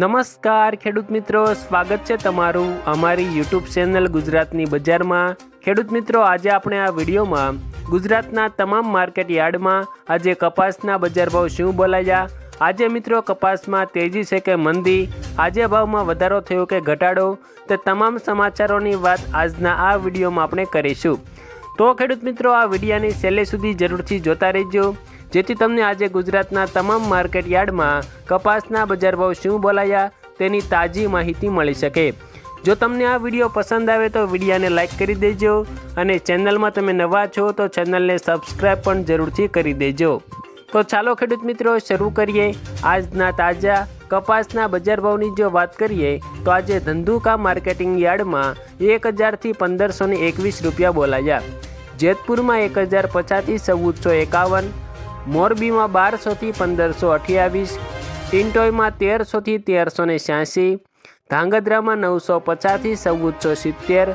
નમસ્કાર ખેડૂત મિત્રો, સ્વાગત છે તમારું અમારી યુટ્યુબ ચેનલ ગુજરાતની બજારમાં. ખેડૂત મિત્રો, આજે આપણે આ વિડીયોમાં ગુજરાતના તમામ માર્કેટ યાર્ડમાં આજે કપાસના બજાર ભાવ શું બોલાયા? આજે મિત્રો, કપાસમાં તેજી છે કે મંદી? આજે ભાવમાં વધારો થયો કે ઘટાડો? તે તમામ સમાચારોની વાત આજના આ વિડીયોમાં આપણે કરીશું. તો ખેડૂત મિત્રો, આ વિડીયાની છેલ્લે સુધી જરૂરથી જોતા રહેજો. જેથી તમને આજે ગુજરાતના તમામ માર્કેટ યાર્ડમાં કપાસના બજાર ભાવ શું બોલાયા તેની તાજી માહિતી મળી શકે. જો તમને આ વીડિયો પસંદ આવે તો વિડીયાને લાઇક કરી દેજો અને ચેનલમાં તમે નવા છો તો ચેનલને સબસ્ક્રાઈબ પણ જરૂરથી કરી દેજો. તો ચાલો ખેડૂત મિત્રો શરૂ કરીએ. આજના તાજા કપાસના બજાર ભાવની જો વાત કરીએ તો આજે ધંધુકા માર્કેટિંગ યાર્ડમાં એક હજારથી પંદરસો એકવીસ રૂપિયા બોલાયા. જેતપુરમાં એક હજાર પચાસથી ચૌદસો એકાવન મોરબીમાં બારસોથી પંદરસો અઠ્યાવીસ, ટિન્ટોયમાં તેરસોથી તેરસો ને છ્યાસી, ધાંગધ્રામાં નવસો પચાસથી ચૌદસો સિત્તેર,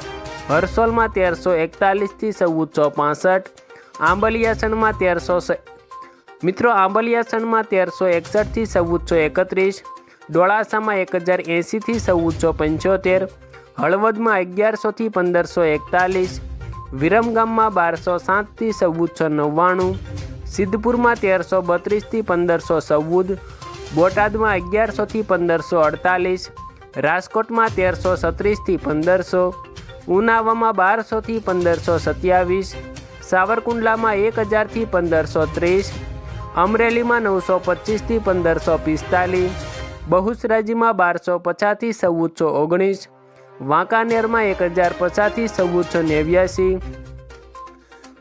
હરસોલમાં તેરસો એકતાલીસથી ચૌદસો પાસઠ, આંબલિયાસણમાં તેરસો મિત્રો, આંબલિયાસણમાં તેરસો એકસઠથી ચૌદસો એકત્રીસ, ડોળાસામાં એક હજાર એંસીથી ચૌદસો પંચોતેર, હળવદમાં અગિયારસોથી પંદરસો એકતાલીસ, વિરમગામમાં બારસો સાતથી ચૌદસો નવ્વાણું સિદ્ધપુરમાં તેરસો બત્રીસથી પંદરસો ચૌદ, બોટાદમાં અગિયારસોથી પંદરસો અડતાલીસ, રાજકોટમાં તેરસો છત્રીસથી પંદરસો, ઉનાવામાં બારસોથી પંદરસો સત્યાવીસ, સાવરકુંડલામાં એક હજારથી પંદરસો ત્રીસ, અમરેલીમાં નવસો પચીસથી પંદરસો પિસ્તાલીસ, બહુચરાજીમાં બારસો પચાસથી ચૌદસો ઓગણીસ, વાંકાનેરમાં એક હજાર પચાસથી ચૌદસો નેવ્યાસી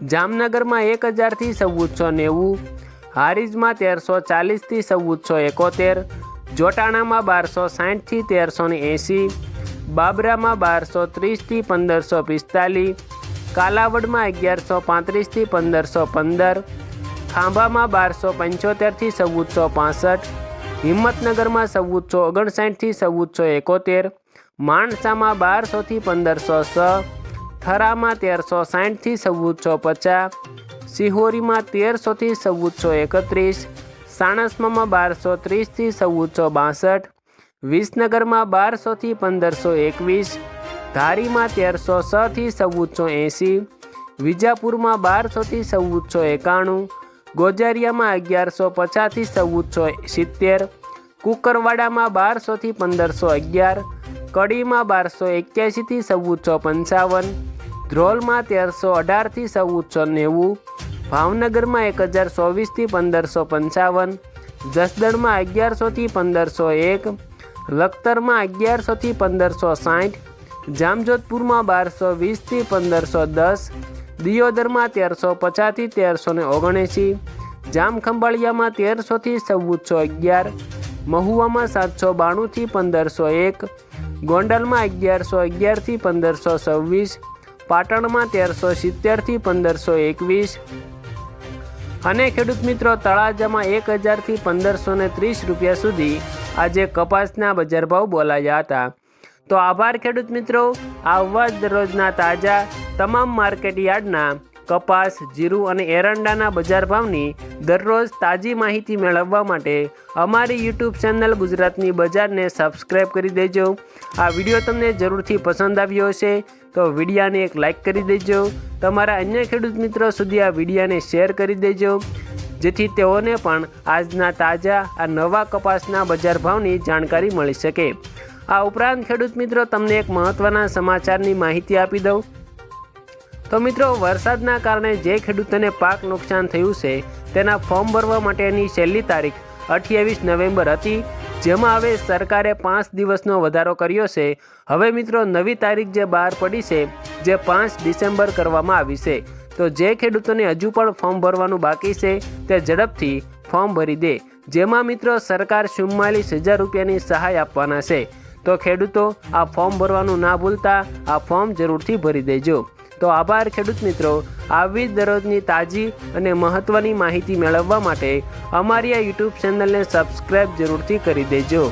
જામનગરમાં એક હજારથી ચૌદસો નેવું, હારીજમાં તેરસો ચાલીસથી ચૌદસો એકોતેર, જોટાણામાં બારસો સાઠથી તેરસો ને એંસી બાબરામાં બારસો ત્રીસથી પંદરસો પિસ્તાલીસ, કાલાવડમાં અગિયારસો પાંત્રીસથી પંદરસો પંદર, ખાંભામાં બારસો પંચોતેરથી ચૌદસો પાસઠ, હિંમતનગરમાં ચૌદસો ઓગણસાઠથી ચૌદસો એકોતેર, માણસામાં બારસોથી પંદરસો છ થરામાં તેરસો સાઠથી ચૌદસો પચાસ, સિહોરીમાં તેરસોથી ચૌદસો એકત્રીસ સાણસમામાં બારસો ત્રીસથી ચૌદસો બાસઠ, વિસનગરમાં બારસોથી પંદરસો એકવીસ, ધારીમાં તેરસો છથી ચૌદસો એંસી, વિજાપુરમાં બારસોથી ચૌદસો એકાણું, ગોજારિયામાં અગિયારસો પચાસથી ચૌદસો સિત્તેર, કુકરવાડામાં બારસોથી પંદરસો અગિયાર, કડીમાં બારસો એક્યાસીથી ચૌદસો પંચાવન ધ્રોલમાં તેરસો અઢારથી ચૌદસો નેવું, ભાવનગરમાં એક હજાર ચોવીસથી પંદરસો પંચાવન, જસદણમાં અગિયારસોથી પંદરસો એક, લખતરમાં અગિયારસોથી પંદરસો સાઠ, જામજોધપુરમાં બારસો વીસથી પંદરસો દસ, દિયોદરમાં તેરસો પચાસથી તેરસો ને ઓગણએંસી જામખંભાળિયામાં તેરસોથી ચૌદસો અગિયાર, મહુવામાં સાતસો બાણુંથી પંદરસો એક, ગોંડલમાં અગિયારસો અગિયારથી પંદરસો છવ્વીસ પાટણમાં તેરસો સિત્તેરથી પંદરસો એકવીસ. અને ખેડૂત મિત્રો, તળાજામાં એક હજારથી પંદરસો ને ત્રીસ રૂપિયા સુધી આજે કપાસના બજાર ભાવ બોલાયા હતા. તો આભાર ખેડૂત મિત્રો આવા જ દરરોજના તાજા તમામ માર્કેટ યાર્ડના કપાસ, જીરું અને એરંડાના બજાર ભાવની દરરોજ તાજી માહિતી મેળવવા માટે અમારી યુટ્યુબ ચેનલ ગુજરાતની બજારને સબસ્ક્રાઈબ કરી દેજો. આ વીડિયો તમને જરૂરથી પસંદ આવ્યો હશે, તો વિડીયાને એક લાઇક કરી દેજો. તમારા અન્ય ખેડૂત મિત્રો સુધી આ વિડીયાને શેર કરી દેજો, જેથી તેઓને પણ આજના તાજા આ નવા કપાસના બજાર ભાવની જાણકારી મળી શકે. આ ઉપરાંત ખેડૂત મિત્રો, તમને એક મહત્ત્વના સમાચારની માહિતી આપી દઉં. તો મિત્રો, વરસાદના કારણે જે ખેડૂતોને પાક નુકસાન થયું છે, તેના ફોર્મ ભરવા માટેની છેલ્લી તારીખ અઠ્યાવીસ નવેમ્બર હતી, જેમાં હવે સરકારે પાંચ દિવસનો વધારો કર્યો છે. હવે મિત્રો, નવી તારીખ જે બહાર પડી છે, જે પાંચ ડિસેમ્બર કરવામાં આવી છે. તો જે ખેડૂતોને હજુ પણ ફોર્મ ભરવાનું બાકી છે, તે ઝડપથી ફોર્મ ભરી દે, જેમાં મિત્રો, સરકાર ચુમ્માલીસ હજાર રૂપિયાની સહાય આપવાના છે. તો ખેડૂતો, આ ફોર્મ ભરવાનું ના ભૂલતા આ ફોર્મ જરૂરથી ભરી દેજો. તો આભાર ખેડૂત મિત્રો. આવી દરરોજની તાજી અને મહત્ત્વની માહિતી મેળવવા માટે અમારી આ યુટ્યુબ ચેનલને સબસ્ક્રાઈબ જરૂરથી કરી દેજો.